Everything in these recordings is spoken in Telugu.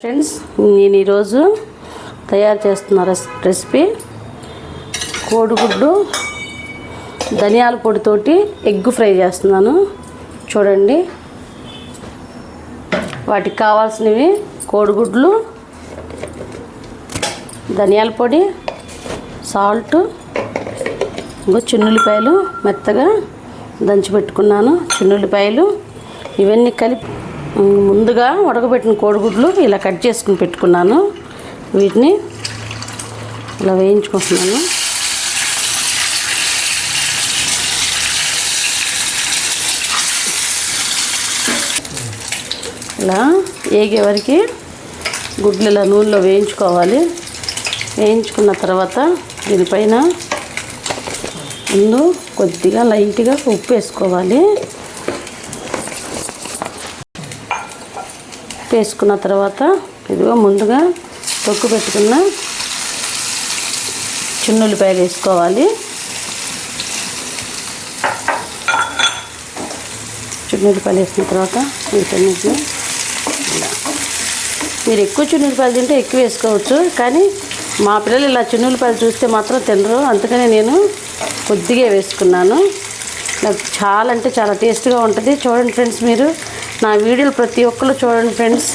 ఫ్రెండ్స్ నేను ఈరోజు తయారు చేస్తున్న రెస్- రెసిపీ కోడిగుడ్డు ధనియాల పొడితోటి ఎగ్ ఫ్రై చేస్తున్నాను. చూడండి. వాటికి కావాల్సినవి కోడిగుడ్లు ధనియాల పొడి సాల్ట్ ఇంకో చిన్నుల్లిపాయలు మెత్తగా దంచి పెట్టుకున్నాను. చిన్నుల్లిపాయలు ఇవన్నీ కలిపి ముందుగా ఉడకబెట్టిన కోడిగుడ్లు ఇలా కట్ చేసుకుని పెట్టుకున్నాను. వీటిని ఇలా వేయించుకుంటున్నాను. ఇలా ఏగే వరకు గుడ్లు ఇలా నూనెలో వేయించుకోవాలి. వేయించుకున్న తర్వాత దీనిపైన ముందు కొద్దిగా లైట్గా ఉప్పు వేసుకోవాలి. వేసుకున్న తర్వాత ఇదిగో ముందుగా తొక్కు పెట్టుకున్న చిన్నుల్లిపాయలు వేసుకోవాలి. చిన్నుల్లిపాయలు వేసిన తర్వాత వీటన్నిటిని ఇలా మీరు ఎక్కువ చున్నులపాయలు తింటే ఎక్కువ వేసుకోవచ్చు కానీ మా పిల్లలు ఇలా చిన్నుల్లిపాయలు చూస్తే మాత్రం తినరు. అందుకనే నేను కొద్దిగా వేసుకున్నాను. నాకు చాలా అంటే చాలా టేస్ట్గా ఉంటుంది. చూడండి ఫ్రెండ్స్ మీరు. నా వీడియోలు ప్రతి ఒక్కరు చూడండి ఫ్రెండ్స్.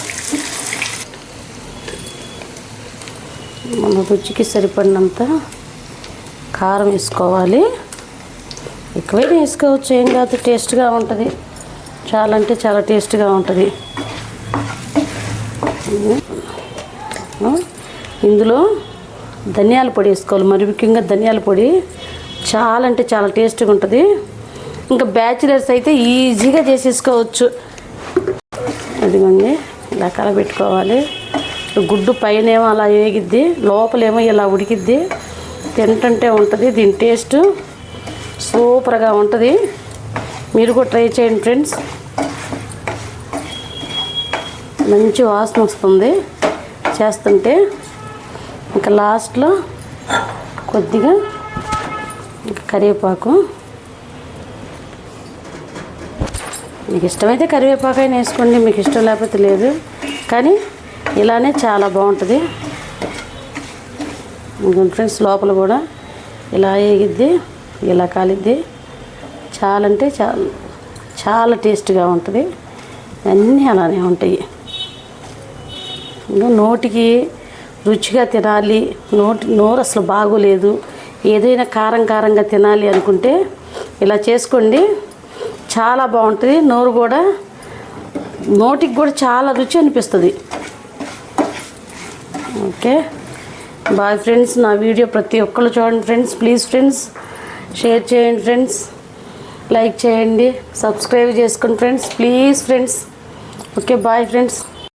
మన రుచికి సరిపడినంత కారం వేసుకోవాలి. ఎక్కువైనా వేసుకోవచ్చు ఏం కాదు టేస్ట్గా ఉంటుంది. చాలా అంటే చాలా టేస్ట్గా ఉంటుంది. ఇందులో ధనియాల పొడి వేసుకోవాలి. మరి ముఖ్యంగా ధనియాల పొడి చాలా అంటే చాలా టేస్ట్గా ఉంటుంది. ఇంకా బ్యాచిలర్స్ అయితే ఈజీగా చేసేసుకోవచ్చు. అదిగోండి ఇలా కలబెట్టుకోవాలి. గుడ్డు పైన ఏమో అలా వేగిద్ది లోపలేమో ఇలా ఉడికిద్ది. తింటుంటే ఉంటుంది దీని టేస్ట్ సూపర్గా ఉంటుంది. మీరు కూడా ట్రై చేయండి ఫ్రెండ్స్. మంచి వాసన వస్తుంది చేస్తుంటే. ఇంకా లాస్ట్లో కొద్దిగా ఇంకా కరివేపాకు. మీకు ఇష్టమైతే కరివేపాకైనా వేసుకోండి మీకు ఇష్టం లేకపోతే లేదు. కానీ ఇలానే చాలా బాగుంటుంది. ఫ్రెండ్స్ లోపల కూడా ఇలా వేగిద్ది ఇలా కాలిద్ది. చాలా అంటే చాలా చాలా టేస్ట్గా ఉంటుంది. అన్నీ అలానే ఉంటాయి. ఇంకా నోటికి రుచిగా తినాలి. నోటి నోరు అసలు బాగోలేదు. ఏదైనా కారం కారంగా తినాలి అనుకుంటే ఇలా చేసుకోండి. చాలా బాగుంటుంది. నోరు కూడా నోటికి కూడా చాలా రుచి అనిపిస్తుంది. ఓకే. బాయ్ ఫ్రెండ్స్ నా వీడియో ప్రతి ఒక్కరు చూడండి ఫ్రెండ్స్. ప్లీజ్ ఫ్రెండ్స్ షేర్ చేయండి ఫ్రెండ్స్. లైక్ చేయండి. సబ్స్క్రైబ్ చేసుకోండి friends. Please friends. Okay bye friends.